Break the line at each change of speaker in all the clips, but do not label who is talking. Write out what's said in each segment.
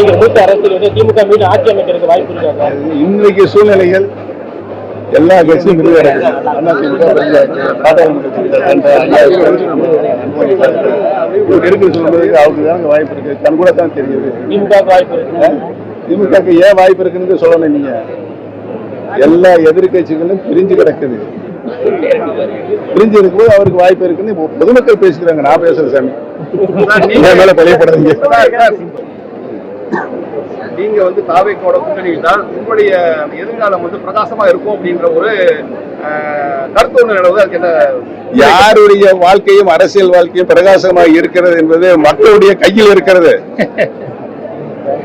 நீங்க மூத்த அரசியல் வந்து திமுக மீது ஆட்சி அமைக்கிறதுக்கு வாய்ப்பு இருக்காங்க
இன்னைக்கு சூழ்நிலைகள் எல்லா கட்சியும் திமுக, பாஜக, பாட்டாளி கட்சி, அந்த ஐயா இப்படி இருக்கு சொல்றதுக்கு அவருக்கு தானங்க வாய்ப்பு இருக்கு. கண் கூட தான் தெரியுது.
திமுக வாய்ப்பு இருக்கு.
திமுகக்கு ஏன் வாய்ப்பு இருக்குன்னு சொல்லணும் நீங்க. எல்லா எதிர்கட்சிகளும் பிரிஞ்சு கிடக்குது. பிரிஞ்சு இருக்கும்போது அவருக்கு வாய்ப்பு இருக்குன்னு பொதுமக்கள் பேசிக்கிறாங்க. நான் பேசுறேன் சாமி. என் மேல பழியப்படாதீங்க.
நீங்க வந்து தாவேக்கோட கூட்டணியில் தான் உங்களுடைய எதிர்காலம் வந்து பிரகாசமா இருக்கும் அப்படின்ற ஒரு கருத்து ஒன்று நிலவுது. அதுக்கு என்ன
யாருடைய வாழ்க்கையும் அரசியல் வாழ்க்கையும் பிரகாசமாக இருக்கிறது என்பது மக்களுடைய கையில் இருக்கிறது.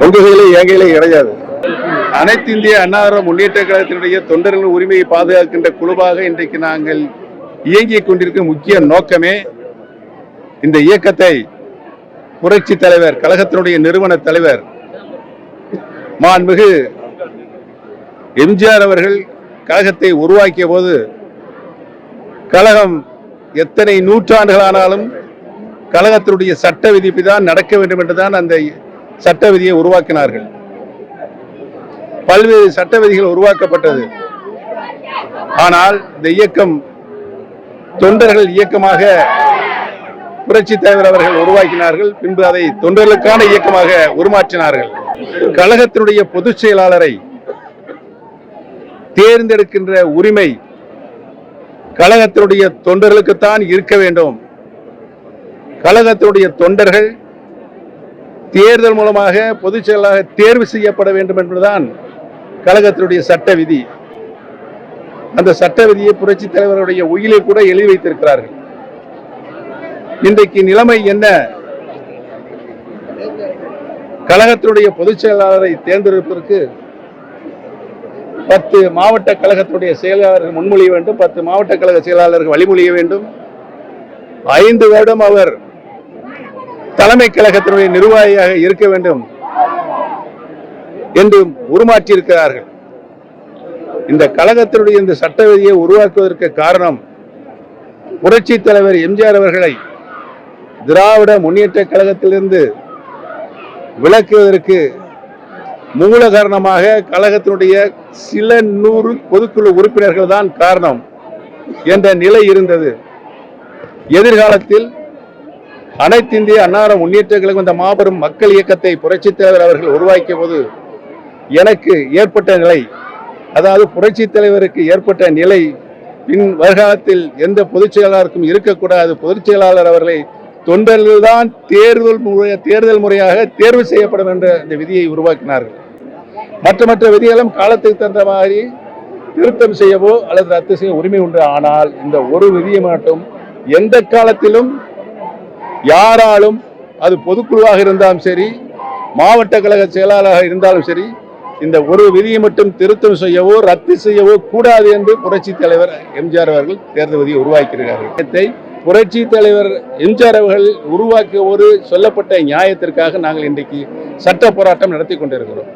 உங்க கையில என் கையில கிடையாது. அனைத்து இந்திய அன்னார முன்னேற்ற கழகத்தினுடைய தொண்டர்களின் உரிமையை பாதுகாக்கின்ற குழுவாக இன்றைக்கு நாங்கள் இயங்கிக் கொண்டிருக்கும் முக்கிய நோக்கமே இந்த இயக்கத்தை புரட்சி தலைவர் கழகத்தினுடைய நிறுவன தலைவர் மாண்புமிகு எம்ஜிஆர் அவர்கள் கழகத்தை உருவாக்கிய போது கழகம் எத்தனை நூற்றாண்டுகளானாலும் கழகத்தினுடைய சட்ட விதிப்பு தான் நடக்க வேண்டும் என்றுதான் அந்த சட்ட விதியை உருவாக்கினார்கள். பல்வேறு சட்ட விதிகள் உருவாக்கப்பட்டது. ஆனால் இந்த இயக்கம் தொண்டர்கள் இயக்கமாக புரட்சி தலைவர் அவர்கள் உருவாக்கினார்கள் பின்பு அதை தொண்டர்களுக்கான இயக்கமாக உருமாற்றினார்கள். கழகத்தினுடைய பொதுச் செயலாளரை தேர்ந்தெடுக்கின்ற உரிமை கழகத்தினுடைய தொண்டர்களுக்குத்தான் இருக்க வேண்டும். கழகத்தினுடைய தொண்டர்கள் தேர்தல் மூலமாக பொதுச் செயலாளர் தேர்வு செய்யப்பட வேண்டும் என்பதுதான் கழகத்தினுடைய சட்ட விதி. அந்த சட்ட விதியை புரட்சி தலைவருடைய உயிலை கூட எழுதி வைத்திருக்கிறார்கள். இன்றைக்கு நிலைமை என்ன? கழகத்தினுடைய பொதுச் செயலாளரை தேர்ந்தெடுப்பதற்கு பத்து மாவட்ட கழகத்துடைய செயலாளர்கள் முன்மொழிய வேண்டும் பத்து மாவட்ட கழக செயலாளர்கள் வழிமொழிய வேண்டும். ஐந்து வருடம் அவர் தலைமை கழகத்தினுடைய நிர்வாகியாக இருக்க வேண்டும் என்று உருமாற்றியிருக்கிறார்கள். இந்த கழகத்தினுடைய இந்த சட்ட விதியை உருவாக்குவதற்கு காரணம் புரட்சி தலைவர் எம்ஜிஆர் அவர்களை திராவிட முன்னேற்ற கழகத்திலிருந்து விலக்குவதற்கு மூல காரணமாக கழகத்தினுடைய சில நூறு பொதுக்குழு உறுப்பினர்கள் தான் காரணம் என்ற நிலை இருந்தது. எதிர்காலத்தில் அனைத்து இந்திய அன்னார முன்னேற்ற கழகம் இந்த மாபெரும் மக்கள் இயக்கத்தை புரட்சித் தலைவர் அவர்கள் உருவாக்கிய போது எனக்கு ஏற்பட்ட நிலை அதாவது புரட்சித் தலைவருக்கு ஏற்பட்ட நிலை பின் வருகாலத்தில் எந்த பொதுச் செயலாளருக்கும் இருக்கக்கூடாது. பொதுச் செயலாளர் அவர்களை தொண்டர்கள் தான் தேர்தல் முறைய தேர்தல் முறையாக தேர்வு செய்யப்படும் என்ற இந்த விதியை உருவாக்கினார்கள். மற்ற மற்ற விதிகளும் காலத்துக்கு தகுந்த மாதிரி திருத்தம் செய்யவோ அல்லது ரத்து செய்ய உரிமை உண்டு. ஆனால் இந்த ஒரு விதியை மட்டும் எந்த காலத்திலும் யாராலும் அது பொதுக்குழுவாக இருந்தாலும் சரி மாவட்ட கழக செயலாளராக இருந்தாலும் சரி இந்த ஒரு விதியை மட்டும் திருத்தம் செய்யவோ ரத்து செய்யவோ கூடாது என்று புரட்சி தலைவர் எம்ஜிஆர் அவர்கள் தேர்தல் விதியை உருவாக்கியிருக்கிறார்கள். புரட்சி தலைவர் எம்ஜிஆர் அவர்கள் உருவாக்கிய ஒரு சொல்லப்பட்ட நியாயத்திற்காக நாங்கள் இன்றைக்கு சட்ட போராட்டம் நடத்தி கொண்டிருக்கிறோம்.